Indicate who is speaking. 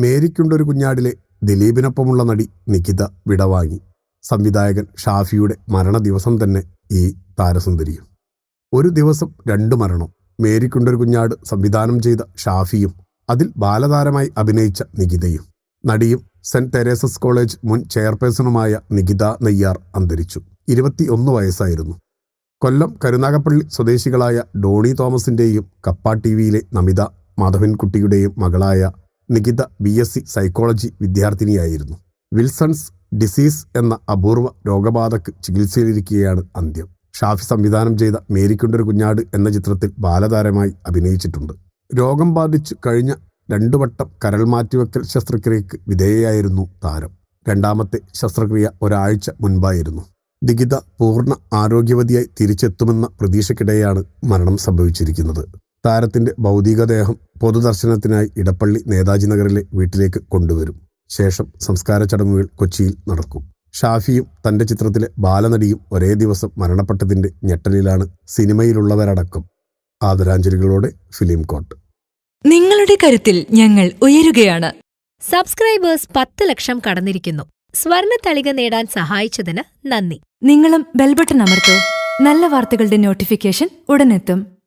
Speaker 1: മേരിക്കുണ്ടൊരു കുഞ്ഞാടിലെ ദിലീപിനൊപ്പമുള്ള നടി നിഖിത വിടവാങ്ങി. സംവിധായകൻ ഷാഫിയുടെ മരണ ദിവസം തന്നെ ഈ താരസുന്ദരിയും. ഒരു ദിവസം രണ്ടു മരണം. മേരിക്കുണ്ടൊരു കുഞ്ഞാട് സംവിധാനം ചെയ്ത ഷാഫിയും അതിൽ ബാലതാരമായി അഭിനയിച്ച നികിതയും. നടിയും സെന്റ് തെരേസസ് കോളേജ് മുൻ ചെയർപേഴ്സണുമായ നികിത നെയ്യാർ അന്തരിച്ചു. ഇരുപത്തിയൊന്ന് വയസ്സായിരുന്നു. കൊല്ലം കരുനാഗപ്പള്ളി സ്വദേശികളായ ഡോണി തോമസിന്റെയും കപ്പ ടി വിയിലെ നമിത മാധവൻകുട്ടിയുടെയും മകളായ Nikitha B S C psychology വിദ്യാർത്ഥിനിയായിരുന്നു. Wilson's disease എന്ന അപൂർവ രോഗബാധക്ക് ചികിത്സയിലിരിക്കുകയാണ് അന്ത്യം. ഷാഫി സംവിധാനം ചെയ്ത മേരിക്കുണ്ടൊരു കുഞ്ഞാട് എന്ന ചിത്രത്തിൽ ബാലതാരമായി അഭിനയിച്ചിട്ടുണ്ട്. രോഗം ബാധിച്ചു കഴിഞ്ഞ രണ്ടു വട്ടം കരൾ മാറ്റിവെക്കൽ ശസ്ത്രക്രിയക്ക് വിധേയയായിരുന്നു താരം. രണ്ടാമത്തെ ശസ്ത്രക്രിയ ഒരാഴ്ച മുൻപായിരുന്നു. ദിഗിത പൂർണ ആരോഗ്യവതിയായി തിരിച്ചെത്തുമെന്ന പ്രതീക്ഷയ്ക്കിടെയാണ് മരണം സംഭവിച്ചിരിക്കുന്നത്. താരത്തിന്റെ ഭൗതികദേഹം പൊതുദർശനത്തിനായി ഇടപ്പള്ളി നേതാജി നഗറിലെ വീട്ടിലേക്ക് കൊണ്ടുവരും. ശേഷം സംസ്കാര ചടങ്ങുകൾ കൊച്ചിയിൽ നടക്കും. ഷാഫിയും തന്റെ ചിത്രത്തിലെ ബാലനടിയും ഒരേ ദിവസം മരണപ്പെട്ടതിന്റെ ഞെട്ടലിലാണ് സിനിമയിലുള്ളവരടക്കം. ആദരാഞ്ജലികളോടെ ഫിലിം കോട്ട്.
Speaker 2: നിങ്ങളുടെ കരുത്തിൽ ഞങ്ങൾ ഉയരുകയാണ്.
Speaker 3: സബ്സ്ക്രൈബേഴ്സ് പത്ത് ലക്ഷം കടന്നിരിക്കുന്നു. സ്വർണ തളിക നേടാൻ സഹായിച്ചതിന് നന്ദി.
Speaker 2: നിങ്ങളും ബെൽബട്ടൺ അമർത്തോ. നല്ല വാർത്തകളുടെ നോട്ടിഫിക്കേഷൻ ഉടനെത്തും.